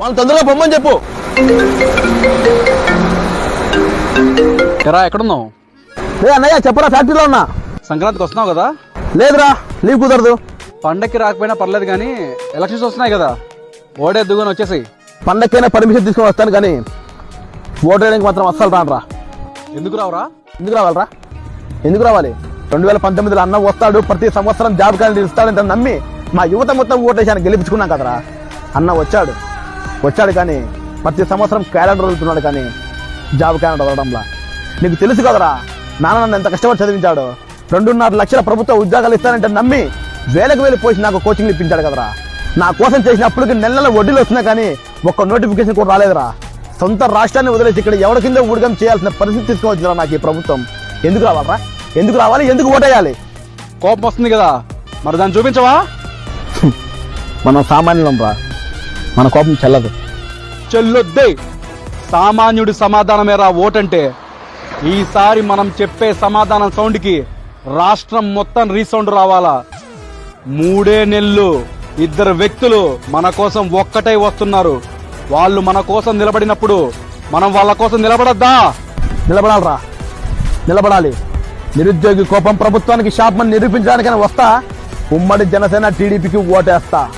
వాళ్ళు తొందరగా పొమ్మని చెప్పు. ఎరా ఎక్కడున్నావు? లే అన్నయ్య చెప్పరా ఫ్యాక్టరీలో ఉన్నా. సంక్రాంతికి వస్తున్నావు కదా? లేదురా లీవ్ కుదరదు. పండక్కి రాకపోయినా పర్లేదు కానీ ఎలక్షన్స్ వస్తున్నాయి కదా. ఓడేద్దుకొని వచ్చేసి పండక్కైనా పర్మిషన్ తీసుకొని వస్తాను కానీ ఓటు వేయడానికి మాత్రం అస్సలు రానరా. ఎందుకు రావురా? ఎందుకు రావాలరా? ఎందుకు రావాలి? రెండు వేల పంతొమ్మిదిలో అన్న వస్తాడు ప్రతి సంవత్సరం జాబ్ క్యాలెండర్ ఇస్తాడని నమ్మి మా యువత మొత్తం ఓటేసాను గెలిపించుకున్నాం కదరా. అన్న వచ్చాడు. వచ్చాడు కానీ ప్రతి సంవత్సరం క్యాలెండర్ వదులుతున్నాడు కానీ జాబ్ క్యాలెండర్ వదలడంలా. నీకు తెలుసు కదరా నాన్న నన్ను ఎంత కష్టపడి చదివించాడు. రెండున్నర లక్షల ప్రభుత్వ ఉద్యోగాలు ఇస్తానంటే నమ్మి వేలకు వేలు పోసి నాకు కోచింగ్ ఇప్పించాడు కదరా. నా కోసం చేసిన అప్పటికి నెల నెల వడ్డీలు వస్తున్నా కానీ ఒక్క నోటిఫికేషన్ కూడా రాలేదురా. సొంత రాష్ట్రాన్ని వదిలేసి ఇక్కడ ఎవరి కింద ఊడిగం చేయాల్సిన పరిస్థితి తీసుకువచ్చిందిరా నాకు ఈ ప్రభుత్వం. ఎందుకు రావాలరా? ఎందుకు రావాలి? ఎందుకు ఓటేయాలి? కోపం వస్తుంది కదా. మరి దాన్ని చూపించవా? మనం సామాన్యులం రా. మన కోపం చెల్లదు. చెల్లొద్దే. సామాన్యుడి సమాధానమేరా ఓటంటే. ఈసారి మనం చెప్పే సమాధానం సౌండ్కి రాష్ట్రం మొత్తం రీసౌండ్ రావాలా? మూడే నెలలు ఇద్దరు వ్యక్తులు మన కోసం ఒక్కటై వస్తున్నారు. వాళ్ళు మన కోసం నిలబడినప్పుడు మనం వాళ్ళ కోసం నిలబడద్దా? నిలబడాలరా. నిలబడాలి. నిరుద్యోగి కోపం ప్రభుత్వానికి శాపమని నిరూపించడానికైనా వస్తా? ఉమ్మడి జనసేన టీడీపీకి ఓటేస్తా.